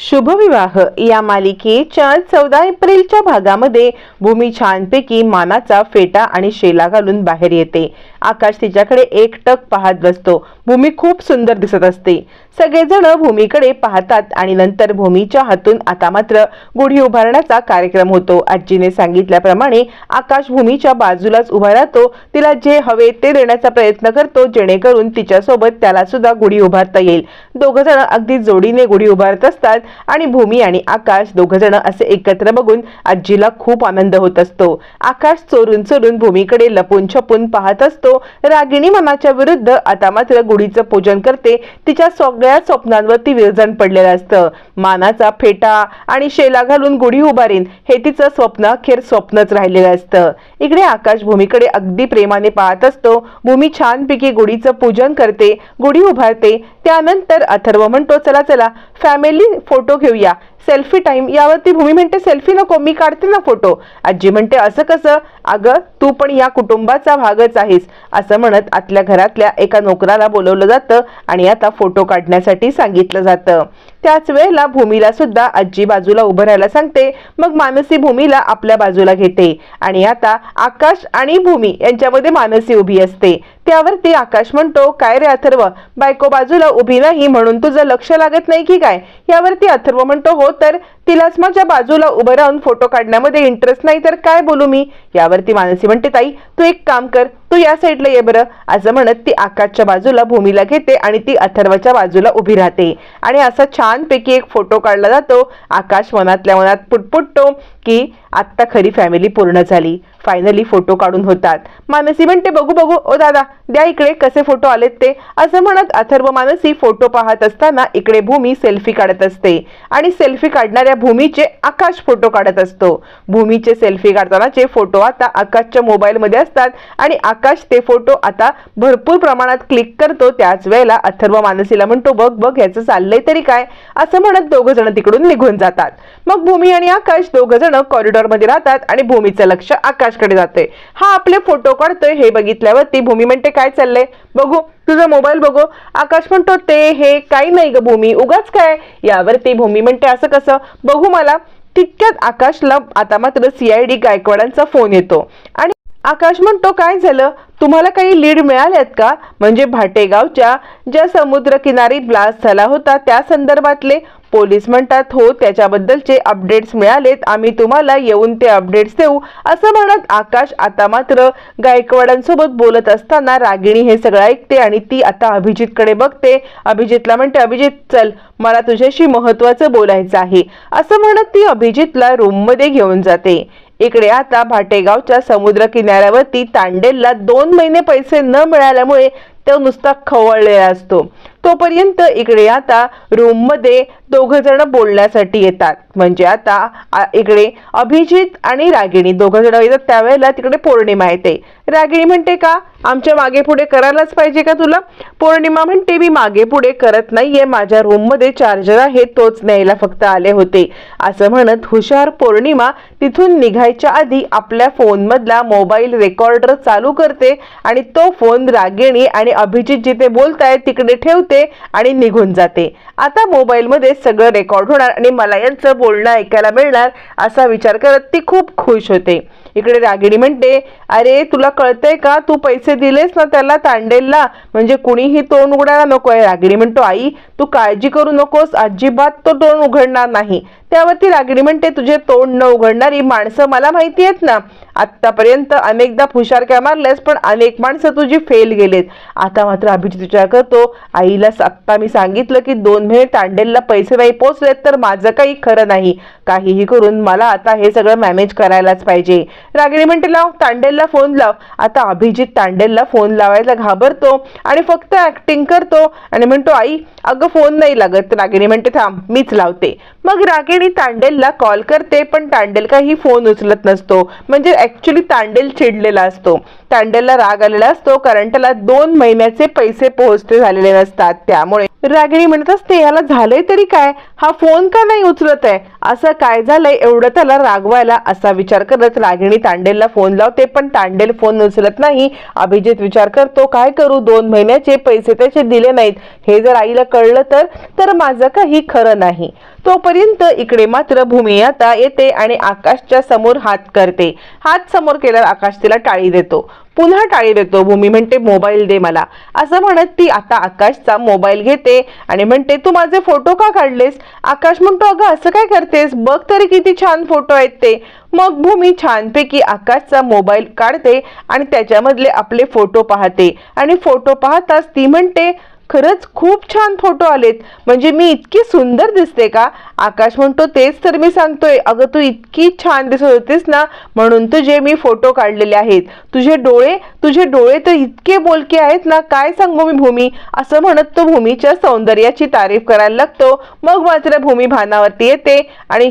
शुभविवाह. या मालिकेच्या चौदा एप्रिलच्या भागामध्ये भूमी छानपैकी मानाचा फेटा आणि शेला घालून बाहेर येते. आकाश तिच्याकडे एकटक पाहत बसतो. भूमी खूप सुंदर दिसत असते. सगळेजण भूमीकडे पाहतात आणि नंतर भूमीच्या हातून आता मात्र गुढी उभारण्याचा कार्यक्रम होतो. आजीने सांगितल्याप्रमाणे आकाश भूमीच्या बाजूलाच उभा राहतो. तिला जे हवे ते देण्याचा प्रयत्न करतो. जेणेकरून तिच्यासोबत त्याला सुद्धा गुढी उभारता येईल. दोघ जण अगदी जोडीने गुढी उभारत असतात आणि भूमी आणि आकाश दोघ जण असे एकत्र बघून आजीला खूप आनंद होत असतो. आकाश चोरून चोरून भूमीकडे लपून छपून पाहत असतो. रागिणी मनाच्या विरुद्ध आता मात्र गुढीचं पूजन करते. तिच्या सगळ्या स्वप्नांवरती विरजण पडलेलं असतं. मानाचा फेटा आणि शेला घालून गुढी उभारीन हे तिचं स्वप्न अखेर स्वप्नच राहिलेलं असतं. इकडे आकाश भूमीकडे अगदी प्रेमाने पाहत असतो. भूमी छानपैकी गुढीचं पूजन करते गुढी उभारते त्यानंतर अथर्व म्हणतो चला चला फॅमिली फोटो घेऊया. सेल्फी टाईम यावरती भूमी म्हणते सेल्फी नको मी काढते ना फोटो आजी म्हणते असं कसं? अगं तू पण या कुटुंबाचा भागच आहेस. असं म्हणत आतल्या घरातल्या एका नोकराला बोलवलं जातं आणि आता फोटो काढण्यासाठी सांगितलं जातं. त्याच वेळेला भूमीला सुद्धा आजी बाजूला उभं राहायला सांगते मग मानसी भूमीला आपल्या बाजूला घेते. आणि आता आकाश आणि भूमी यांच्यामध्ये मानसी उभी असते. त्यावरती आकाश म्हणतो काय रे अथर्व? बायको बाजूला उभी नाही म्हणून तुझं लक्ष लागत नाही की काय? यावरती अथर्व म्हणतो हो तर तिलाच माझ्या बाजूला उभं राहून फोटो काढण्यामध्ये इंटरेस्ट नाही तर काय बोलू मी? यावरती मानसी म्हणते ताई तू एक काम कर तू या साईडला ये बरं. असं म्हणत ती आकाशच्या बाजूला भूमीला घेते आणि ती अथर्वच्या बाजूला उभी राहते. आणि असा छानपैकी एक फोटो काढला जातो. आकाश मनातल्या मनात पुटपुटतो. की आत्ता खरी फॅमिली पूर्ण झाली. फायनली फोटो काढून होतात. मानसी म्हणते बघू बघू ओ दादा द्या इकडे कसे फोटो आलेत ते. असं म्हणत अथर्व मानसी फोटो पाहत असताना इकडे भूमी सेल्फी काढत असते. आणि सेल्फी काढणाऱ्या भूमीचे आकाश फोटो काढत असतो. भूमीचे सेल्फी काढतानाचे फोटो आता आकाशच्या मोबाईलमध्ये असतात. आणि आकाश ते फोटो आता भरपूर प्रमाणात क्लिक करतो. त्याच वेळेला अथर्व मानसीला म्हणतो बघ बघ ह्याचं चाललंय तरी काय? असं म्हणत दोघं जण तिकडून निघून जातात. मग भूमी आणि आकाश दोघ जण कॉरिडॉरमध्ये राहतात आणि भूमीचं लक्ष आकाशकडे जाते. हा आपले फोटो काढतोय हे बघितल्यावरती भूमी म्हणते काय चाललंय? बघू तुझा मोबाईल बघू. आकाश म्हणतो ते हे काही नाही ग भूमी उगाच काय? यावरती भूमी म्हणते असं कसं? बघू मला. तितक्यात आकाशला आता मात्र सीआयडी गायकवाडांचा फोन येतो. आणि आकाश म्हणतो काय झालं? तुम्हाला काही लीड मिळाल्यात का? म्हणजे भाटेगावच्या ज्या समुद्रकिनारी ब्लास्ट झाला होता त्या संदर्भातले पोलीस म्हणतात हो त्याच्याबद्दलचे अपडेट्स मिळालेत आम्ही तुम्हाला येऊन ते अपडेट्स देऊ असं म्हणत आकाश आता मात्र गायकवाडांसोबत बोलत असताना रागिणी हे सगळं ऐकते आणि ती आता अभिजितकडे बघते. अभिजितला म्हणते अभिजित चल मला तुझ्याशी महत्वाचं बोलायचं आहे असं म्हणत ती अभिजितला रूममध्ये घेऊन जाते. इकडे आता भाटेगावच्या समुद्र किनाऱ्यावरती तांडेलला दोन महिने पैसे न मिळाल्यामुळे तो नुसता खवळलेला असतो. तोपर्यंत इकडे आता रूममध्ये दोघ जण बोलण्यासाठी येतात. म्हणजे आता इकडे अभिजित आणि रागिणी दोघ जण येतात त्यावेळेला तिकडे पौर्णिमा येते. रागिणी म्हणते का आमच्या मागे पुढे करायलाच पाहिजे का तुला? पौर्णिमा म्हणते मी मागे पुढे करत नाहीये. माझ्या रूममध्ये चार्जर आहे तोच न्यायला फक्त आले होते. असं म्हणत हुशार पौर्णिमा तिथून निघायच्या आधी आपल्या फोनमधला मोबाईल रेकॉर्डर चालू करते आणि तो फोन रागिणी आणि अभिजित जिथे बोलतायत तिकडे ठेवते आणि निघून जाते. आता मोबाईलमध्ये सगळं रेकॉर्ड होणार आणि मला यांचं बोलणं ऐकायला मिळणार असा विचार करत ती खूप खुश होते. इकडे रागिणी म्हणते अरे तुला कळतंय का? तू पैसे दिलेस ना त्याला तांडेलला. म्हणजे कुणीही तोंड उघडायला आहे. रागिणी म्हणतो आई तू काळजी करू नकोस. अजिबात तो तोंड उघडणार नाही. त्यावरती रागिणी म्हणते तुझे तोंड न उघडणारी माणसं मला माहिती आहेत ना. आत्तापर्यंत अनेकदा फुशारक्या मारल्यास पण अनेक माणसं तुझी फेल गेलेत. आता मात्र अभिजित विचार करतो आईला आत्ता मी सांगितलं की दोन महिने तांडेलला पैसे नाही पोचलेत तर माझं काही खरं नाही. काहीही करून मला आता हे सगळं मॅनेज करायलाच पाहिजे. रागिणी म्हणते लाव तांडेलला फोन लाव. आता अभिजित तांडेलला फोन लावायला घाबरतो आणि फक्त ऍक्टिंग करतो आणि म्हणतो आई अगं फोन नाही लागत. रागिणी म्हणते थांब मीच लावते. मग रागिणी तांडेलला कॉल करते पण तांडेल काही फोन उचलत नसतो. म्हणजे ऍक्च्युली तांडेल चिडलेला असतो. तांडेलला राग आलेला असतो कारण त्याला दोन महिन्याचे पैसे पोहोचते झालेले नसतात. त्यामुळे रागिणी म्हणत असते याला झालंय तरी काय? हा फोन का नाही उचलत आहे? असं काय झालंय एवढं त्याला रागवायला असा विचार करत रागिणी तांडेलला फोन लावते पण तांडेल फोन उचलत नाही. अभिजित विचार करतो काय करू? दोन महिन्याचे पैसे त्याचे दिले नाहीत. हे जर आईला कळलं तर तर माझं काही खरं नाही. तोपर्यंत इकडे मात्र भूमी आता येते आणि आकाशच्या समोर हात करते. हात समोर केल्यावर आकाश तिला टाळी देतो. पुन्हा टाळी देतो. भूमी म्हणते मोबाईल दे मला. असं म्हणत ती आता आकाशचा मोबाईल घेते आणि म्हणते तू माझे फोटो का काढलेस? आकाश म्हणतो अगं असं काय करतेस? बघ तरी किती छान फोटो आहेत ते. मग भूमी छानपैकी आकाशचा मोबाईल काढते आणि त्याच्यामधले आपले फोटो पाहते. आणि फोटो पाहताच ती म्हणते खरंच खूप छान फोटो आलेत. म्हणजे मी इतकी सुंदर दिसते का? आकाश म्हणतो तेच तर मी सांगतोय. अगं तू इतकी छान दिसत होतीस ना म्हणून तुझे मी फोटो काढलेले आहेत. तुझे डोळे तुझे डोळे तर इतके बोलके आहेत ना काय सांगू मी भूमी? असं म्हणत तो भूमीच्या सौंदर्याची तारीफ करायला लागतो. मग मात्र भूमी भानावरती येते आणि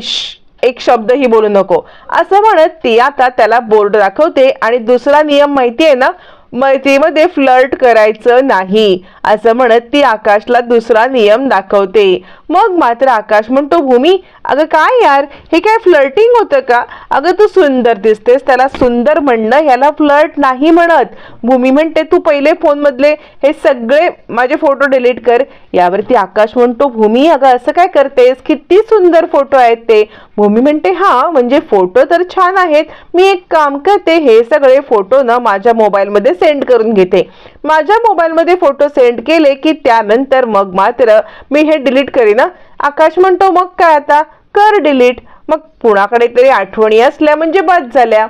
एक शब्दही बोलू नको. असं म्हणत ती आता त्याला बोर्ड दाखवते आणि दुसरा नियम माहिती आहे ना मैत्रीमध्ये फ्लर्ट करायचं नाही असं म्हणत ती आकाशला दुसरा नियम दाखवते. मग मात्र आकाश म्हणतो भूमी अगं काय यार? हे काय फ्लर्टिंग होतं का? अगं तू सुंदर दिसतेस त्याला सुंदर म्हणणं याला फ्लर्ट नाही म्हणत. भूमी म्हणते तू पहिले फोनमधले हे सगळे माझे फोटो डिलीट कर. यावरती आकाश म्हणतो भूमी अगं असं काय करतेस? किती सुंदर फोटो आहेत ते. भूमी म्हणते हा म्हणजे फोटो तर छान आहेत. मी एक काम करते हे सगळे फोटो ना माझ्या मोबाईलमध्ये सेंड करून घेते. माझ्या मोबाईलमध्ये फोटो सेंड केले की त्यानंतर मग मात्र मी हे डिलीट करेन. ना? आकाश म्हणतो मग काय आता? कर डिलीट मग कुणाकडे तरी आठवणी असल्या म्हणजे बस झाल्या.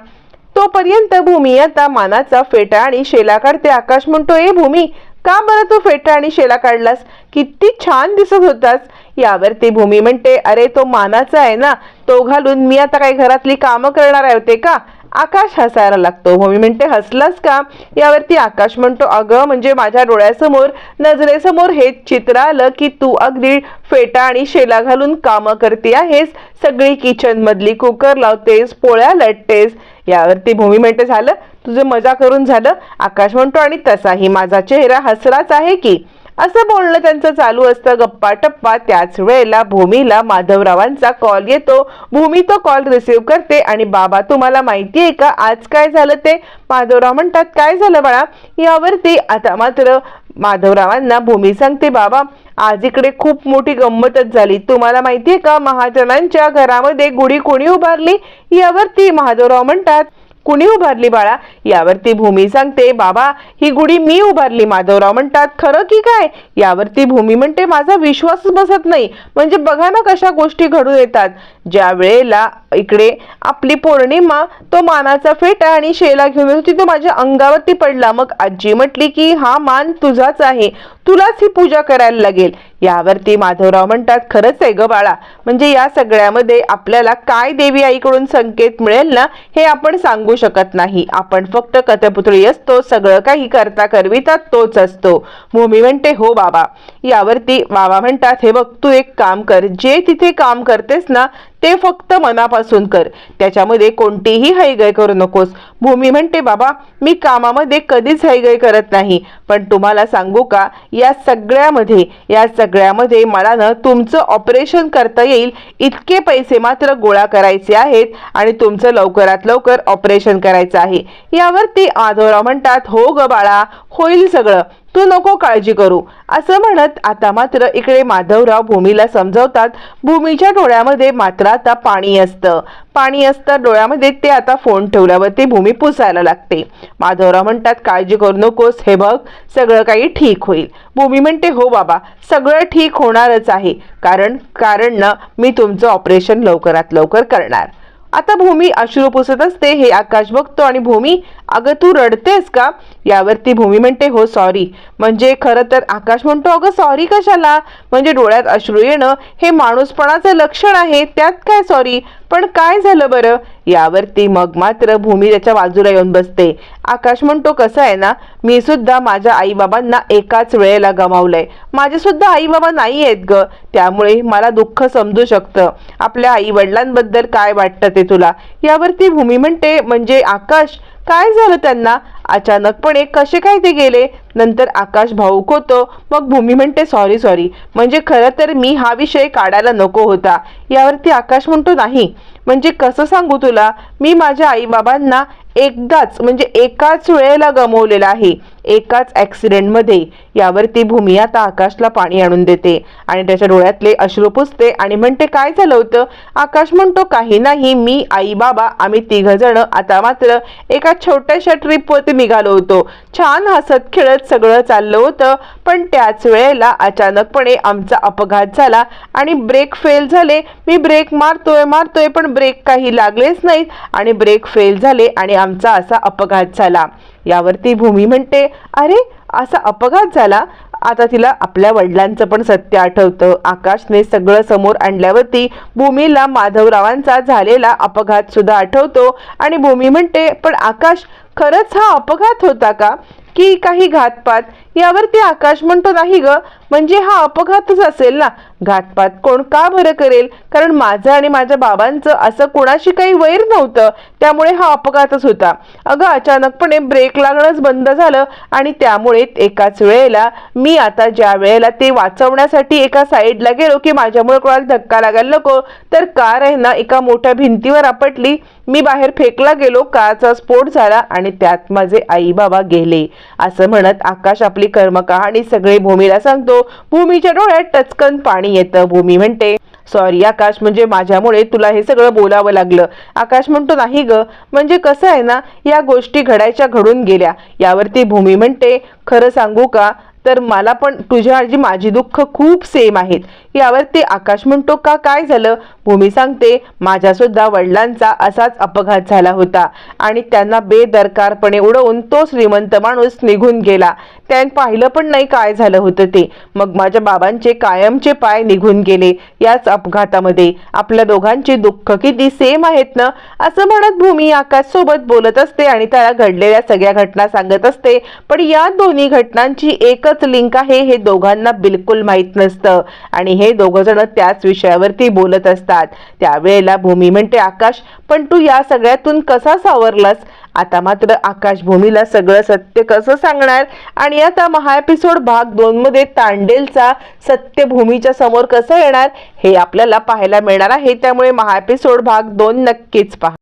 तोपर्यंत भूमी आता मानाचा फेटा आणि शेला काढते. आकाश म्हणतो ए भूमी का बरं तू फेटा आणि शेला काढलास? किती छान दिसत होतास. यावरती भूमी म्हणते अरे तो मानाचा आहे ना? तो घालून मी आता काही घरातली कामं करणार आहे होते का? आकाश हसायला लागतो. भूमी म्हणते हसलास का? यावरती आकाश म्हणतो अगं म्हणजे माझ्या डोळ्यासमोर नजरेसमोर हे चित्र आलं की तू अगदी फेटा आणि शेला घालून कामं करते आहेस. सगळी किचन मधली कुकर लावतेस पोळ्या लटतेस. यावरती भूमी म्हणते झालं तुझं मजा करून झालं. आकाश म्हणतो आणि तसाही माझा चेहरा हसराच आहे की? असं बोलणं त्यांचं चालू असतं. गप्पा टप्पा. त्याच वेळेला भूमीला माधवरावांचा कॉल येतो. भूमी तो कॉल रिसीव करते आणि बाबा तुम्हाला माहिती आहे का? आज काय झालं ते? माधवराव म्हणतात काय झालं बाळा? यावरती आता मात्र माधवरावांना भूमी सांगते बाबा आज इकडे खूप मोठी गंमतच झाली. तुम्हाला माहिती आहे का? महाजनांच्या घरामध्ये गुढी कोणी उभारली? यावरती माधवराव म्हणतात कुणी उभारली बाळा? यावरती भूमी सांगते बाबा ही गुढी मी उभारली माधवराव म्हणतात. खरं की काय? यावरती भूमी म्हणते माझा विश्वासच बसत नाही. म्हणजे बघा ना कशा गोष्टी घडून येतात. ज्या वेळेला इकडे आपली पौर्णिमा तो मानाचा फेटा आणि शेला घेऊन येत होती तो माझ्या अंगावरती पडला. मग आजी म्हटली की हा मान तुझाच आहे. तुलाच ही पूजा करायला लागेल. यावरती माधवराव म्हणतात खरंच आहे ग बाळा. म्हणजे या सगळ्यामध्ये आपल्याला काय देवी आईकडून संकेत मिळेल ना हे आपण सांगू शकत नाही. आपण फक्त कथपुतळी असतो सगळं काही करता करविता तोच असतो. भूमी म्हणते हो बाबा. यावरती बाबा म्हणतात हे बघ तू एक काम कर. जे तिथे काम करतेस ना ते फक्त मनापासून कर. त्याच्यामध्ये कोणतीही हैगय करू नकोस. भूमी म्हणते बाबा मी कामामध्ये कधीच हैगय करत नाही. पण तुम्हाला सांगू का या सगळ्यामध्ये या सगळ्यामध्ये मला ना तुमचं ऑपरेशन करता येईल. इतके पैसे मात्र गोळा करायचे आहेत आणि तुमचं लवकरात लवकर ऑपरेशन करायचं आहे. यावरती आधोराव म्हणतात हो ग बाळा होईल सगळं. तू नको काळजी करू. असं म्हणत आता मात्र इकडे माधवराव भूमीला समजवतात. भूमीच्या डोळ्यामध्ये मात्र आता पाणी असतं. पाणी असतं डोळ्यामध्ये ते आता फोन ठेवल्यावर ते भूमी पुसायला लागते. माधवराव म्हणतात काळजी करू नकोस हे बघ सगळं काही ठीक होईल. भूमी म्हणते हो बाबा सगळं ठीक होणारच आहे. कारण कारण ना मी तुमचं ऑपरेशन लवकरात लवकर करणार. आता भूमी अश्रू पुसत असते हे आकाश बघतो आणि भूमी अगं तू रडतेस का? यावरती भूमी म्हणते हो सॉरी म्हणजे खरं तर आकाश म्हणतो अगं सॉरी कशाला? म्हणजे डोळ्यात अश्रू येणं हे माणूसपणाचं लक्षण आहे त्यात काय सॉरी पण काय झालं बरं? यावरती मग मात्र भूमी त्याच्या बाजूला येऊन बसते. आकाश म्हणतो कसं आहे ना? मी सुद्धा माझ्या आईबाबांना एकाच वेळेला गमावलंय. माझे सुद्धा आईबाबा नाही आहेत ग. त्यामुळे मला दुःख समजू शकतं. आपल्या आई वडिलांबद्दल काय वाटतं ते तुला? यावरती भूमी म्हणते म्हणजे आकाश काय झालं त्यांना? अचानकपणे कसे काय ते गेले? नंतर आकाश भाऊक होतो. मग भूमी म्हणते सॉरी सॉरी म्हणजे खरं तर मी हा विषय काढायला नको होता. यावरती आकाश म्हणतो नाही. म्हणजे कसं सांगू तुला? मी माझ्या आईबाबांना एकदाच म्हणजे एकाच वेळेला गमवलेलं आहे. एकाच ॲक्सिडेंटमध्ये यावरती भूमी आता आकाशला पाणी आणून देते. आणि त्याच्या डोळ्यातले अश्रू पुसते आणि म्हणते काय झालं होतं? आकाश म्हणतो काही नाही. मी आई बाबा आम्ही तिघ जण आता मात्र एका छोट्याशा ट्रिपवरती निघालो होतो. छान हसत खेळत सगळं चाललं होतं. पण त्याच वेळेला अचानकपणे आमचा अपघात झाला आणि ब्रेक फेल झाले. मी ब्रेक मारतोय मारतोय पण ब्रेक काही लागलेच नाहीत आणि ब्रेक फेल झाले आणि आमचा असा अपघात झाला. यावरती भूमी म्हणते अरे असा अपघात झाला? आता तिला आपल्या वडिलांचं पण सत्य आठवतं. आकाशने सगळं समोर आणल्यावरती भूमीला माधवरावांचा झालेला अपघात सुद्धा आठवतो. आणि भूमी म्हणते पण आकाश खरंच हा अपघात होता का? की काही घातपात यावरती आकाश म्हणतो नाही ग. म्हणजे हा अपघातच असेल ना. घातपात कोण का बरं करेल? कारण माझं आणि माझ्या बाबांचं असं कोणाशी काही वैर नव्हतं. त्यामुळे हा अपघातच होता. अगं अचानकपणे ब्रेक लागणंच बंद झालं आणि त्यामुळे एकाच वेळेला मी आता ज्या वेळेला ते वाचवण्यासाठी एका साईडला गेलो की माझ्यामुळे कोणाला धक्का लागायला नको तर कार आहे ना एका मोठ्या भिंतीवर आपटली. मी बाहेर फेकला गेलो कारचा स्फोट झाला आणि त्यात माझे आई बाबा गेले. असं म्हणत आकाश आपली कर्मकहाणी सगळी भूमीला सांगतो. भूमीच्या डोळ्यात टचकन पाणी येतं. भूमी म्हणते सॉरी आकाश म्हणजे माझ्यामुळे तुला हे सगळं बोलावं लागलं. आकाश म्हणतो नाही ग म्हणजे कसं आहे ना या गोष्टी घडायच्या घडून गेल्या. यावरती भूमी म्हणते खरं सांगू का? तर मला पण तुझ्या आजी माझी दुःख खूप सेम आहेत. यावरती आकाश म्हणतो का काय झालं? भूमी सांगते माझ्या सुद्धा वडिलांचा असाच अपघात झाला होता आणि त्यांना बेदरकारपणे उडवून तो श्रीमंत माणूस निघून गेला. त्याने पाहिलं पण नाही काय झालं होतं ते. मग माझ्या बाबांचे कायमचे पाय निघून गेले याच अपघातामध्ये. आपल्या दोघांची दुःख किती सेम आहेत ना? असं म्हणत भूमी आकाश सोबत बोलत असते आणि त्याला घडलेल्या सगळ्या घटना सांगत असते. पण या दोन्ही घटनांची एकच लिंक आहे हे दोघांना बिलकुल माहीत नसतं. आणि हे हे दोघं जण त्याच विषयावरती बोलत असतात. त्यावेळेला भूमी म्हणते आकाश पण तू या सगळ्यातून कसा सावरलास? आता मात्र आकाश भूमीला सगळं सत्य कसं सांगणार? आणि आता महा एपिसोड भाग दोन मध्ये तांडेलचा सत्य भूमीच्या समोर कसं येणार? हे आपल्याला पाहायला मिळणार आहे. त्यामुळे महा एपिसोड भाग दोन नक्कीच पहा.